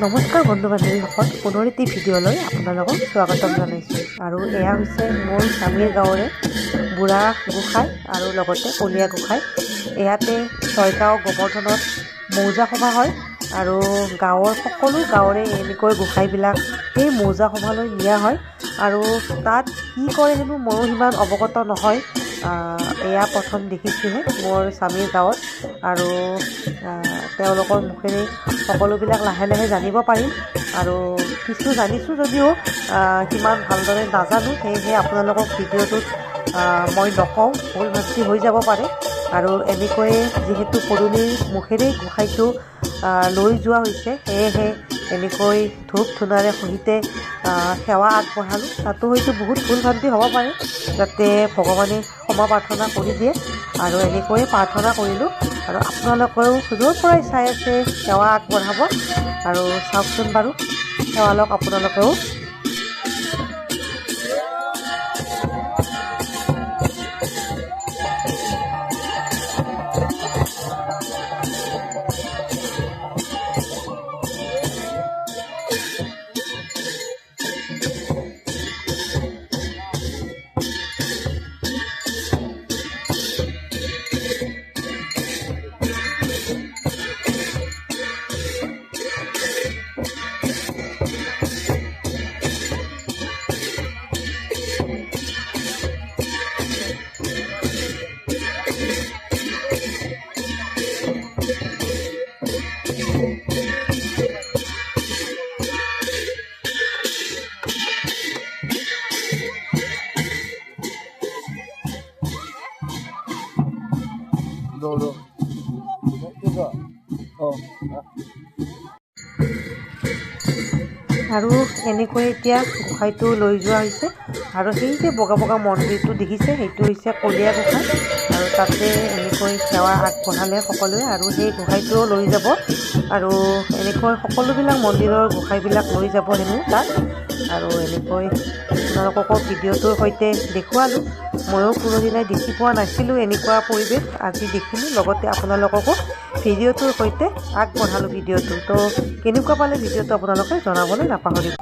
নমস্কাৰ বন্ধু বান্ধৱীসকল পুনৰ এটি ভিডিঅ'লৈ আপোনালোকক স্বাগতম জনাইছোঁ। আৰু এয়া হৈছে মোৰ স্বামীৰ গাঁৱৰে বুঢ়া গোঁসাই আৰু লগতে কলীয়া গোঁসাই। ইয়াতে ছয়গাঁও গোবৰ্ধনত মৌজা সভা হয় আৰু গাঁৱৰ সকলো গাঁৱৰে এনেকৈ গোঁসাইবিলাক সেই মৌজা সভালৈ নিয়া হয়। আৰু তাত কি কৰে হেনো ময়ো সিমান অৱগত নহয়। এয়া প্ৰথম দেখিছোঁহে মোৰ স্বামীৰ গাঁৱত। আৰু তেওঁলোকৰ মুখেৰে সকলোবিলাক লাহে লাহে জানিব পাৰিম আৰু কিছু জানিছোঁ যদিও সিমান ভালদৰে নাজানো। সেয়েহে আপোনালোকক ভিডিঅ'টোত মই নকওঁ ভুল ভ্ৰান্তি হৈ যাব পাৰে। আৰু এনেকৈয়ে যিহেতু পদূলিৰ মুখেৰেই গোঁসাইটো লৈ যোৱা হৈছে সেয়েহে এনেকৈ ধূপ ধূনাৰে সহিতে সেৱা আগবঢ়ালোঁ। তাতো হয়তো বহুত ভুল ভ্ৰান্তি হ'ব পাৰে যাতে ভগৱানে ক্ষমা প্ৰাৰ্থনা কৰি দিয়ে আৰু এনেকৈয়ে প্ৰাৰ্থনা কৰিলোঁ। আৰু আপোনালোকেও য'ৰ পৰাই চাই আছে, সেৱা আগবঢ়াব। আৰু চাওকচোন বাৰু, সেৱা লওক আপোনালোকেও どうぞ。আৰু এনেকৈ এতিয়া গোঁসাইটো লৈ যোৱা হৈছে। আৰু সেই যে বগা বগা মন্দিৰটো দেখিছে সেইটো হৈছে কলীয়া গোঁসাই আৰু তাতে এনেকৈ সেৱা আগবঢ়ালে সকলোৱে আৰু সেই গোঁসাইটোও লৈ যাব। আৰু এনেকৈ সকলোবিলাক মন্দিৰৰ গোঁসাইবিলাক লৈ যাব হেনো তাত। আৰু এনেকৈ আপোনালোককো ভিডিঅ'টোৰ সৈতে দেখুৱালোঁ। ময়ো কোনোদিনাই দেখি পোৱা নাছিলোঁ এনেকুৱা পৰিৱেশ। আজি দেখিলোঁ লগতে আপোনালোককো ভিডিঅ'টোৰ সৈতে আগবঢ়ালোঁ ভিডিঅ'টো। তো কেনেকুৱা পালে ভিডিঅ'টো আপোনালোকে জনাবলৈ নাপাহৰিব?